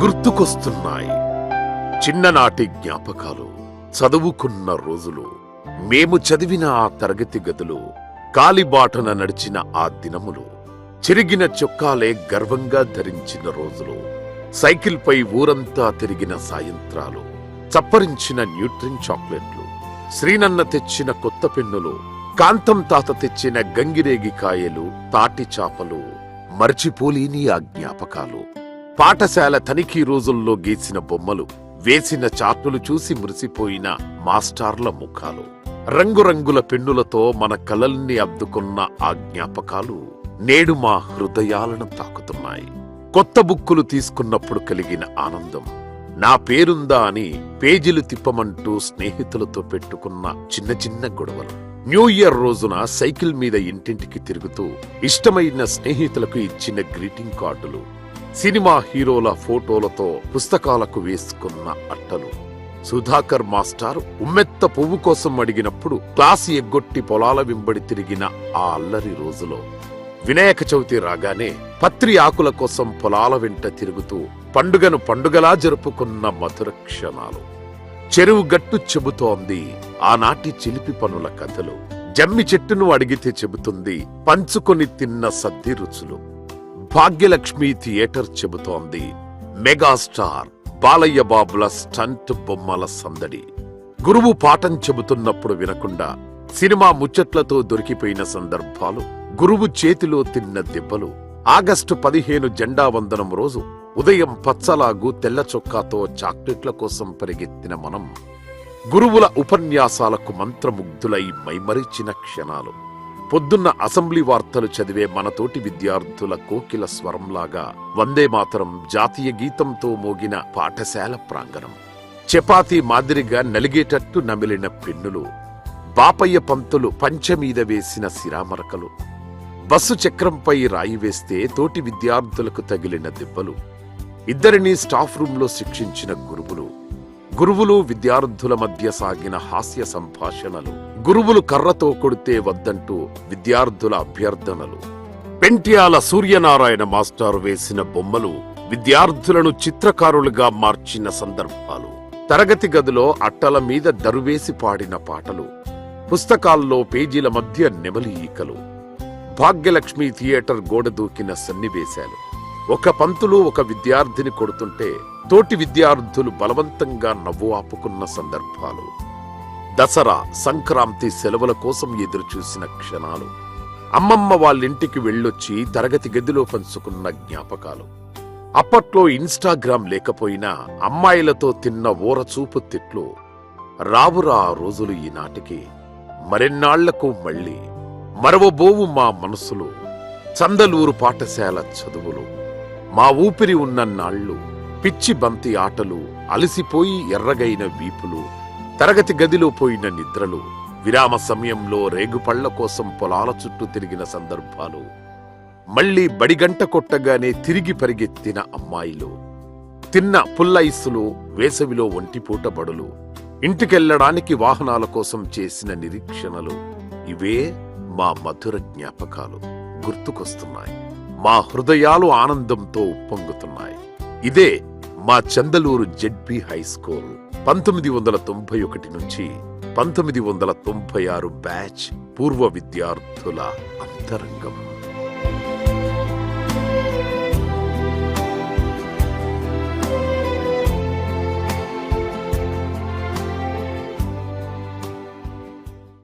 గుర్తుకొస్తున్నాయి. చిన్ననాటి జ్ఞాపకాలు చదువుకున్న రోజులు మేము చదివిన ఆ తరగతి గదులు కాలిబాటన నడిచిన ఆ దినములు చిరిగిన చొక్కాలే గర్వంగా ధరించిన రోజులు సైకిల్పై ఊరంతా తిరిగిన సాయంత్రాలు చప్పరించిన న్యూట్రిన్ చాక్లెట్లు శ్రీనన్న తెచ్చిన కొత్త పెన్నులు కాంతం తాత తెచ్చిన గంగిరేగి కాయలు తాటి చాపలు మర్చిపోలేని ఆ జ్ఞాపకాలు. పాఠశాల తనిఖీ రోజుల్లో గీసిన బొమ్మలు వేసిన చాటులు చూసి మురిసిపోయిన మాస్టార్ల ముఖాలు. రంగురంగుల పెన్నులతో మన కలల్ని అద్దుకున్న ఆ జ్ఞాపకాలు నేడు మా హృదయాలను తాకుతున్నాయి. కొత్త బుక్కులు తీసుకున్నప్పుడు కలిగిన ఆనందం. నా పేరుందా అని పేజీలు తిప్పమంటూ స్నేహితులతో పెట్టుకున్న చిన్న చిన్న గొడవలు. న్యూ ఇయర్ రోజున సైకిల్ మీద ఇంటింటికి తిరుగుతూ ఇష్టమైన స్నేహితులకు ఇచ్చిన గ్రీటింగ్ కార్డులు సినిమా హీరోల ఫోటోలతో పుస్తకాలకు వేసుకున్న అట్టలు. సుధాకర్ మాస్టారు ఉమ్మెత్త పువ్వు కోసం అడిగినప్పుడు క్లాస్ ఎగ్గొట్టి పొలాల వెంబడి తిరిగిన ఆ అల్లరి రోజులో. వినాయక చవితి రాగానే పత్రి ఆకుల కోసం పొలాల వెంట తిరుగుతూ పండుగను పండుగలా జరుపుకున్న మధుర క్షణాలు. చెరువు గట్టు చెబుతోంది ఆనాటి చిలిపి పనుల కథలు. జమ్మి చెట్టును అడిగితే చెబుతుంది పంచుకొని తిన్న సద్ది రుచులు. భాగ్యలక్ష్మి థియేటర్ చెబుతోంది. మెగాస్టార్ బాలయ్య బాబుల స్టంట్ బొమ్మల సందడి. గురువు పాఠం చెబుతున్నప్పుడు వినకుండా సినిమా ముచ్చట్లతో దొరికిపోయిన సందర్భాలు గురువు చేతిలో తిన్న దెబ్బలు ఆగస్టు పదిహేను జెండా వందనం రోజు ఉదయం పచ్చలాగు తెల్ల చొక్కాతో చాక్లెట్ల కోసం పరిగెత్తిన మనం. గురువుల ఉపన్యాసాలకు మంత్రముగ్ధులై మైమరిచిన క్షణాలు. పొద్దున్న అసెంబ్లీ వార్తలు చదివే మనతోటి విద్యార్థుల కోకిల స్వరంలాగా వందే మాతరం జాతీయ గీతంతో మోగిన పాఠశాల ప్రాంగణం. చపాతీ మాదిరిగా నలిగేటట్టు నమిలిన పెన్నులు బాపయ్య పంతులు పంచమీద వేసిన సిరామరకలు బస్సు చక్రంపై రాయి వేస్తే తోటి విద్యార్థులకు తగిలిన దెబ్బలు ఇద్దరినీ స్టాఫ్ రూంలో శిక్షించిన గురువులు గురువులు విద్యార్థుల మధ్య సాగిన హాస్య సంభాషణలు. గురువులు కర్రతో కొడితే వద్దంటూ విద్యార్థుల అభ్యర్థనలు. పెంట్యాల సూర్యనారాయణ మాస్టారు వేసిన బొమ్మలు విద్యార్థులను చిత్రకారులుగా మార్చిన సందర్భాలు. తరగతి గదిలో అట్టల మీద దరువేసి పాడిన పాటలు. పుస్తకాల్లో పేజీల మధ్య నెమలి ఈకలు. భాగ్యలక్ష్మి థియేటర్ గోడ దూకిన సన్నివేశాలు. ఒక పంతులు ఒక విద్యార్థిని కొడుతుంటే తోటి విద్యార్థులు బలవంతంగా నవ్వు ఆపుకున్న సందర్భాలు. దసరా సంక్రాంతి సెలవుల కోసం ఎదురుచూసిన క్షణాలు. అమ్మమ్మ వాళ్ళింటికి వెళ్ళొచ్చి తరగతి గదిలో పంచుకున్న జ్ఞాపకాలు. అప్పట్లో ఇన్స్టాగ్రామ్ లేకపోయినా అమ్మాయిలతో తిన్న ఊరచూపు తిట్లు రావురా ఆ రోజులు ఈనాటికి. మరెన్నాళ్ళకు మళ్ళీ మరవబోవు మా మనసులు చందలూరు పాఠశాల చదువులు. మా ఊపిరి ఉన్న నాళ్ళు పిచ్చి బంతి ఆటలు అలసిపోయి ఎర్రగైన వీపులు తరగతి గదిలో పోయిన నిద్రలు విరామ సమయంలో రేగుపళ్ళ కోసం పొలాల చుట్టూ తిరిగిన సందర్భాలు మళ్ళీ బడిగంట కొట్టగానే తిరిగి పరిగెత్తిన అమ్మాయిలు తిన్న పుల్లయిస్సులు వేసవిలో ఒంటిపూట బడులు ఇంటికెళ్ళడానికి వాహనాల కోసం చేసిన నిరీక్షణలు ఇవే మా మధుర జ్ఞాపకాలు. గుర్తుకొస్తున్నాయి. మా హృదయాలు ఆనందంతో ఉప్పొంగుతున్నాయి. ఇదే మా చందలూరు జెడ్పి హై స్కూల్ పంతొమ్మిది వందల తొంభై ఒకటి నుంచి పంతొమ్మిది వందల తొంభై ఆరు బ్యాచ్ పూర్వ విద్యార్థుల అంతరంగం.